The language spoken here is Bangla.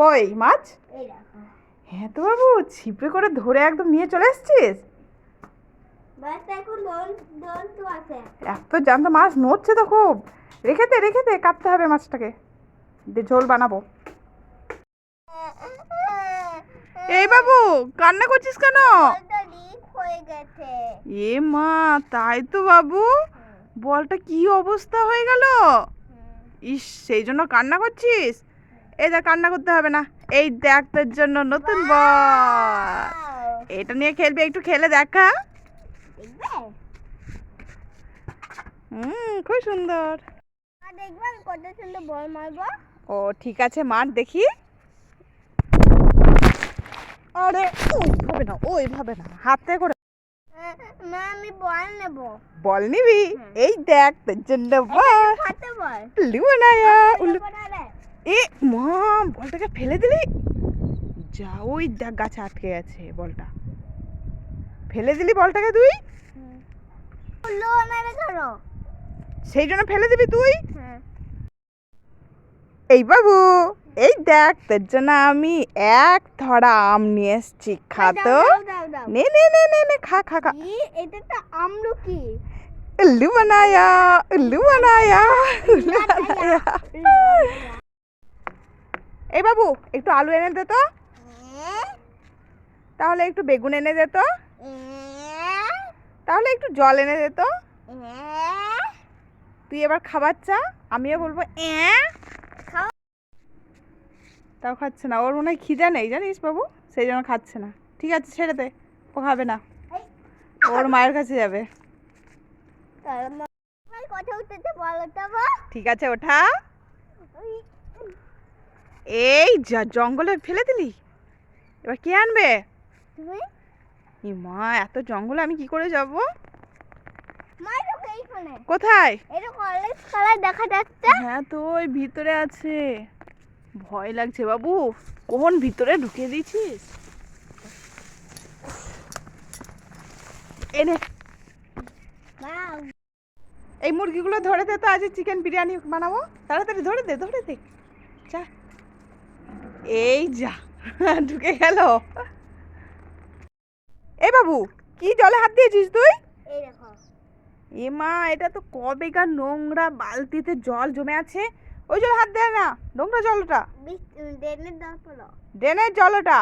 কই মাছ? হ্যাঁ তো বাবু ছিপে করে ধরে একদম নিয়ে চলে এসছিস? এত জ্যান্ত মাছ নড়ছে তো খুব। রেখে দে রেখে দে কাটতে হবে মাছটাকে। দিয়ে ঝোল বানাবো। এই বাবু কান্না করছিস কেন? এ মা তাই তো বাবু। বলটা কি অবস্থা হয়ে গেল? ইস সেই জন্য কান্না করছিস? এই দেখ কান্না করতে হবে না। এই দেখ তোর জন্য নতুন বল। এটা নিয়ে খেলবি একটু খেলে দেখা। হুম খুব সুন্দর। আর কত সুন্দর বল মারবো? ও ঠিক আছে মার দেখি। আরে ওইভাবে না ওইভাবে না হাতে করে। আমি বল নেব। বল নিবি? এই দেখ তোর জন্য বল। হাতে এ মা বলটাকে ফেলে দিলি? যা ওই দেখ গাছে আটকে গেছে বলটা। ফেলে দিলি বলটাকে তুই? সেই জন্য ফেলে দিবি তুই? হ্যাঁ। এই বাবু এই দেখ তোর জন্য আমি এক ধরা আম নিয়ে এসছি খা তো। দাও, দাও। নে নে নে নে নে খা খা খা। এটা তো আমলকি উল্লু বানায়া উল্লু বানায়া উল্লু বানায়া এই বাবু একটু আলু এনে দে তো। তাহলে একটু বেগুন এনে দে তো। তাহলে একটু জল এনে দে তো। তুই এবার খাবার চা আমিও বলব তাও খাচ্ছে না ওর মনে হয় খিদে নেই জানিস বাবু সেই জন্য খাচ্ছে না। ঠিক আছে ছেড়ে দে ও খাবে না। ওর মায়ের কাছে যাবে। ঠিক আছে ওঠা। এই যা জঙ্গলে ফেলে দিলি? এবার কে আনবে? মা এত জঙ্গলে আমি কি করে যাব? কোথায়? দেখা যাচ্ছে। হ্যাঁ তো ওই ভিতরে আছে। ভয় লাগছে বাবু। কোন ভিতরে ঢুকিয়ে দিয়েছিস? এনে। এই মুরগিগুলো ধরে দে তো আজ চিকেন বিরিয়ানি বানাবো। তাড়াতাড়ি ধরে দে ধরে দে। যা। এই যা ঢুকে গেল। এ বাবু কি জলে হাত দিয়েছিস তুই? এ মা এটা তো কবেকার নোংরা বালতিতে জল জমে আছে। ওই জল হাত দেয় না নোংরা জলটা। ড্রেনের জলটা।